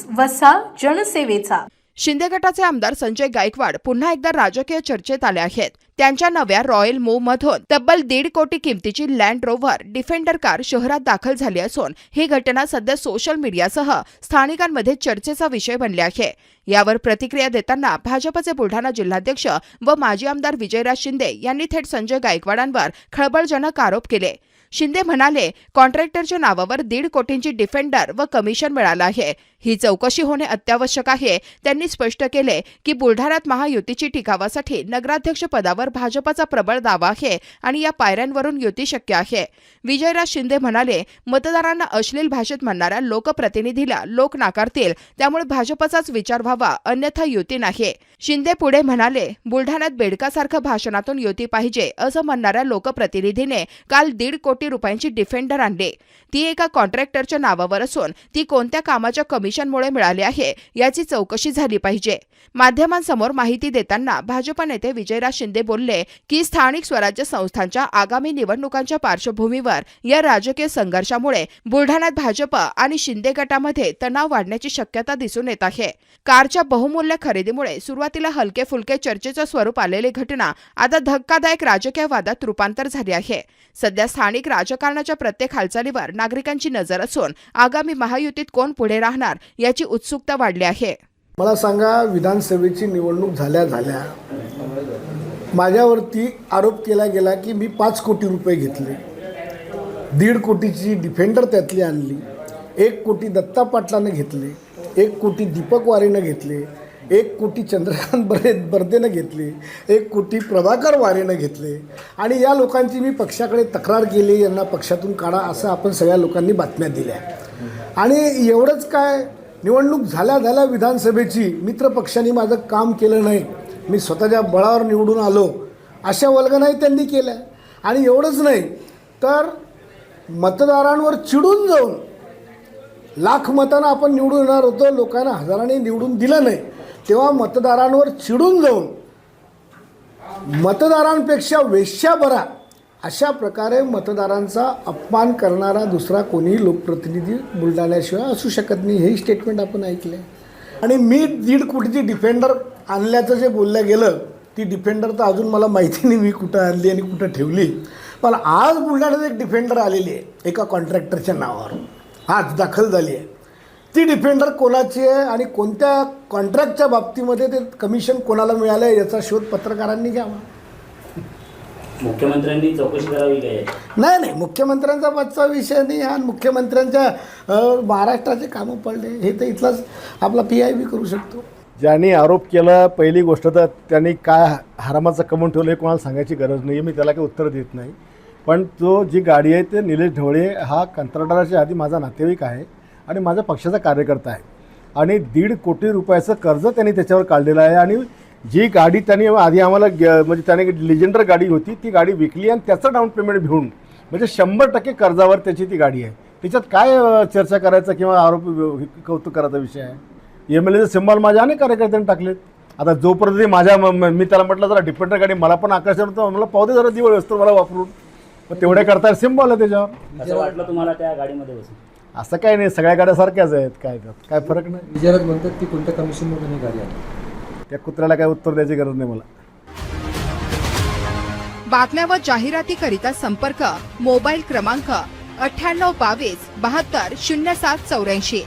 News वसा जनसेवेचा. शिंदे गटाचे आमदार संजय गायकवाड पुन्हा एकदा राजकीय चर्चेत आले आहेत. त्यांच्या नव्या रॉयल मूव्ह मधून तब्बल दीड कोटी किमतीची लँड रोव्हर डिफेंडर कार शहरात दाखल झाली असून ही घटना सध्या सोशल मीडियासह स्थानिकांमध्ये चर्चेचा विषय बनले आहे. यावर प्रतिक्रिया देताना भाजपचे बुलढाणा जिल्हाध्यक्ष व माजी आमदार विजयराज शिंदे यांनी थेट संजय गायकवाडांवर खळबळजनक आरोप केले. शिंदे म्हणाले कॉन्ट्रॅक्टरच्या नावावर दीड कोटींची डिफेंडर व कमिशन मिळालं आहे. ही चौकशी होणे अत्यावश्यक आहे. त्यांनी स्पष्ट केले की बुलढाण्यात महायुतीची टिकावासाठी नगराध्यक्ष पदावर भाजपचा प्रबळ दावा आहे आणि या पायऱ्यांवरून युती शक्य आहे. विजयराज शिंदे म्हणाले मतदारांना अश्लील भाषेत म्हणणाऱ्या लोकप्रतिनिधीला लोक नाकारतील. त्यामुळे भाजपचाच विचार व्हावा अन्यथा युती नाही. शिंदे पुढे म्हणाले बुलढाण्यात बेडकासारखं भाषणातून युती पाहिजे असं म्हणणाऱ्या लोकप्रतिनिधीने काल दीड कोटी रुपयांची डिफेंडर आणले. ती एका कॉन्ट्रॅक्टरच्या नावावर असून ती कोणत्या कामाच्या कमिशनमुळे मिळाली आहे याची चौकशी झाली पाहिजे. माध्यमांसमोर माहिती देताना भाजप नेते विजयराज शिंदे बोलले की स्थानिक स्वराज्य संस्थांच्या आगामी निवडणुकांच्या पार्श्वभूमीवर या राजकीय संघर्षामुळे बुलढाण्यात भाजप आणि शिंदे गटामध्ये तणाव वाढण्याची शक्यता दिसून येत आहे. कारच्या बहुमूल्य खरेदीमुळे सुरुवातीला हलके फुलके चर्चेचं स्वरूप आलेली घटना आता धक्कादायक राजकीय वादात रूपांतर झाली आहे. सध्या स्थानिक राजकारणाच्या प्रत्येक हालचालीवर नागरिकांची नजर असून आगामी महायुतीत कोण पुढे राहणार याची उत्सुकता वाढली आहे. मला सांगा विधानसभेची निवडणूक झाल्या झाल्या माझ्यावरती आरोप केला गेला की मी पाच कोटी रुपये घेतले. दीड कोटीची डिफेंडर त्यातली आणली एक कोटी दत्ता पाटलानं घेतले एक कोटी दीपक वारेनं घेतले एक कोटी चंद्रकांत बरे बर्देनं घेतले एक कोटी प्रभाकर वारेनं घेतले. आणि या लोकांची मी पक्षाकडे तक्रार केली यांना पक्षातून काढा असं आपण सगळ्या लोकांनी बातम्या दिल्या. आणि एवढंच काय निवडणूक झाल्या झाल्या विधानसभेची मित्र पक्षांनी माझं काम केलं नाही. मी स्वतःच्या बळावर निवडून आलो. अशा वल्गनाही त्यांनी केल्या. आणि एवढंच नाही तर मतदारांवर चिडून जाऊन लाख मतानं आपण निवडून येणार होतो लोकांना हजाराने निवडून दिलं नाही. तेव्हा मतदारांवर चिडून जाऊन मतदारांपेक्षा वेश्या बरा अशा प्रकारे मतदारांचा अपमान करणारा दुसरा कोणीही लोकप्रतिनिधी बुलढाण्याशिवाय असू शकत नाही. हेही स्टेटमेंट आपण ऐकलं. आणि मी दीड कोटीची डिफेंडर आणल्याचं जे बोललं गेलं ती डिफेंडर तर अजून मला माहिती नाही मी कुठं आणली आणि कुठं ठेवली. पण आज बुलढाण्यात एक डिफेंडर आलेली आहे एका कॉन्ट्रॅक्टरच्या नावावर आज दाखल झाली आहे. ती डिफेंडर कोणाची आहे आणि कोणत्या कॉन्ट्रॅक्टच्या बाबतीमध्ये ते कमिशन कोणाला मिळालं आहे याचा शोध पत्रकारांनी घ्यावा. मुख्यमंत्र्यांनी चौकशी करावी काय? नाही नाही. मुख्यमंत्र्यांचा पाचचा विषय नाही हा. मुख्यमंत्र्यांच्या महाराष्ट्राचे कामं पडले. हे तर इथलाच आपला पी आय बी करू शकतो. ज्यांनी आरोप केला पहिली गोष्ट तर त्यांनी काय हरामाचं कमवून ठेवलं हे कोणाला सांगायची गरज नाही मी त्याला काही उत्तर देत नाही. पण तो जी गाडी आहे ते निलेश ढवळे हा कंत्राटदाराच्या आधी माझा नातेवाईक आहे. आणि माझा पक्षाचा कार्यकर्ता आहे. आणि दीड कोटी रुपयाचं कर्ज त्यांनी त्याच्यावर काढलेलं आहे आणि जी गाडी त्यांनी आधी आम्हाला ग- म्हणजे त्याने लिजेंडर गाडी होती ती गाडी विकली आणि त्याचं डाऊन पेमेंट घेऊन म्हणजे शंभर टक्के कर्जावर त्याची ती गाडी आहे. त्याच्यात काय चर्चा करायचा किंवा आरोप कौतुक करायचा विषय आहे? एम एल एचे सिंबॉल माझ्या अनेक कार्यकर्त्यांनी टाकलेत. आता जोपर्यंत ते माझ्या मी त्याला म्हटलं जरा डिपेंडर गाडी मला पण आकर्षण होतं मला पावते जरा दिवस असतो मला वापरून. मग तेवढ्या करता सिंबॉल आहे त्याच्यावर. असं वाटलं तुम्हाला त्या गाडीमध्ये बसून? असं काय नाही सगळ्या गाड्या सारख्याच आहेत. काय त्यात काय फरक नाही. विजयराज म्हणतात की कोणत्या कमिशनमधून ही गाडी आली? त्या कुत्र्याला काय उत्तर द्यायची गरज नाही मला. बातम्या व जाहिरातीकरिता संपर्क मोबाईल क्रमांक अठ्ठ्याण्णव बावीस बहात्तर शून्य सात चौऱ्याऐंशी.